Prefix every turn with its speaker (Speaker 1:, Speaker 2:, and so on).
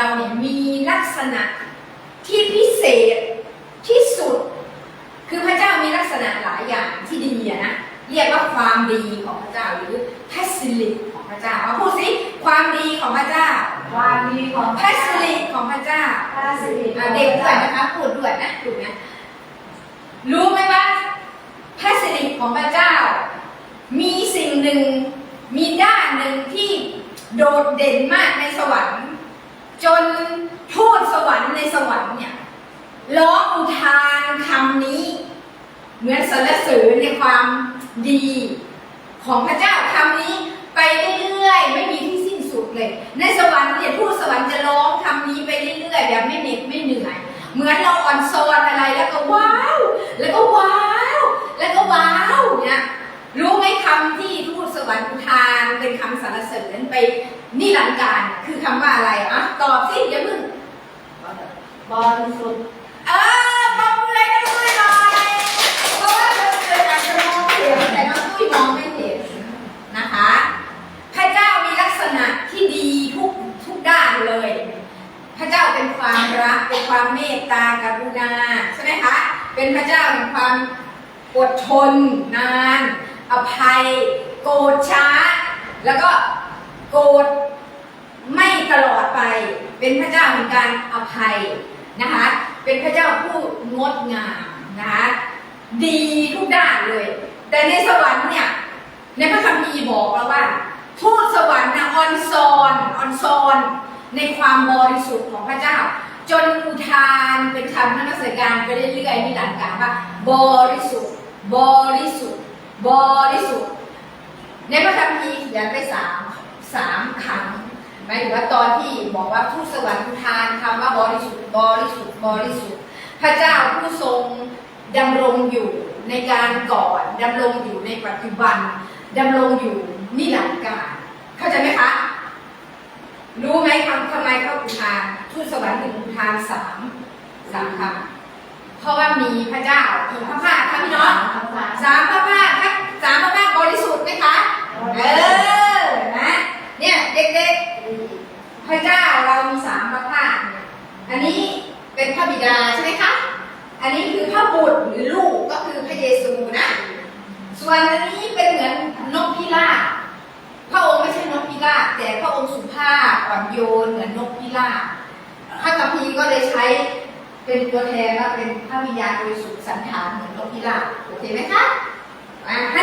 Speaker 1: เราเนี่ยมีลักษณะที่พิเศษที่สุด คือพระเจ้ามีลักษณะหลายอย่างที่ดีอะนะเรียกว่าความดีของพระเจ้าหรือ facility ของพระเจ้าเอาพูดสิความดีของพระเจ้า
Speaker 2: ความดีของพระเจ้า
Speaker 1: facility ของพระเจ้า
Speaker 2: พระสิริ
Speaker 1: อะเด็กด้วยนะคะพูดด้วยนะถูกไหมรู้ไหมว่าพระสิริของพระเจ้า มีสิ่งหนึ่งมีด้านหนึ่งที่โดดเด่นมากในสวรรค์ จนทูตสวรรค์ในสวรรค์เนี่ยร้องอุทานคำนี้ เหมือนสรรเสริญในความดีของพระเจ้าคำนี้ ไปเรื่อยๆไม่มีที่สิ้นสุดเลย ในสวรรค์เนี่ยทูตสวรรค์จะ เสริญไปนิรันดร์การคือคำว่าอะไรอะตอบสิอย่าเพิ่ง
Speaker 2: บริสุทธิ์
Speaker 1: เออบอกมือเลยนะตุ้ยหน่อยเพราะว่าเราเกิดอาจจะมองเห็นแต่น้องตุ้ยมองไม่เห็นนะคะ พระเจ้ามีลักษณะที่ดีทุกทุกด้านเลย พระเจ้าเป็นความรักเป็นความเมตตากรุณาใช่ไหมคะเป็นพระเจ้าแห่งความอดทนนาน อภัย โกรธช้า แล้วก็ โกรธไม่ตลอดไป เป็นพระเจ้าแห่งการอภัยนะคะ เป็นพระเจ้าผู้งดงามนะคะดีทุกด้านเลย แต่ในสวรรค์เนี่ยในพระคัมภีร์บอกเราว่าทูตสวรรค์นะออนซอนออนซอนในความบริสุทธิ์ของพระเจ้า จนอุทานเป็นคำนักสการไปเรื่อยๆมีหลังการว่า บริสุทธิ์ บริสุทธิ์ บริสุทธิ์ ในพระคัมภีร์เขียนไปสาม มายถึงว่าตอนที่บอกว่าทูตสวรรค์อุทานคำว่าบริสุทธิ์บริสุทธิ์บริสุทธิ์ พระเจ้าผู้ทรงดำรงอยู่ในการก่อนดำรงอยู่ในปัจจุบันดำรงอยู่นิรันดร์การเข้าใจไหมคะรู้ไหมคำทำไมเขาอุทานทูตสวรรค์ถึงอุทานสามสามคำเพราะว่ามีพระเจ้ากี่พระภาคคะพี่น้องสามพระภาคครับสามพระภาคบริสุทธิ์ไหมคะเออนะเนี่ยเด็กๆพ ระเจ้าเรามีสามพระภาคเนี่ยอันนี้เป็นพระบิดาใช่ไหมคะ อันนี้คือพระบุตรหรือลูกก็คือพระเยซูนะ ส่วนอันนี้เป็นเหมือนนกพิราบ พระองค์ไม่ใช่นกพิราบแต่พระองค์สุภาพอ่อนโยนเหมือนนกพิราบพระคัมภีร์ก็เลยใช้เป็นตัวแทนว่าเป็นพระวิญญาณบริสุทธิ์สันฐานเหมือนนกพิราบโอเคไหมคะอะให้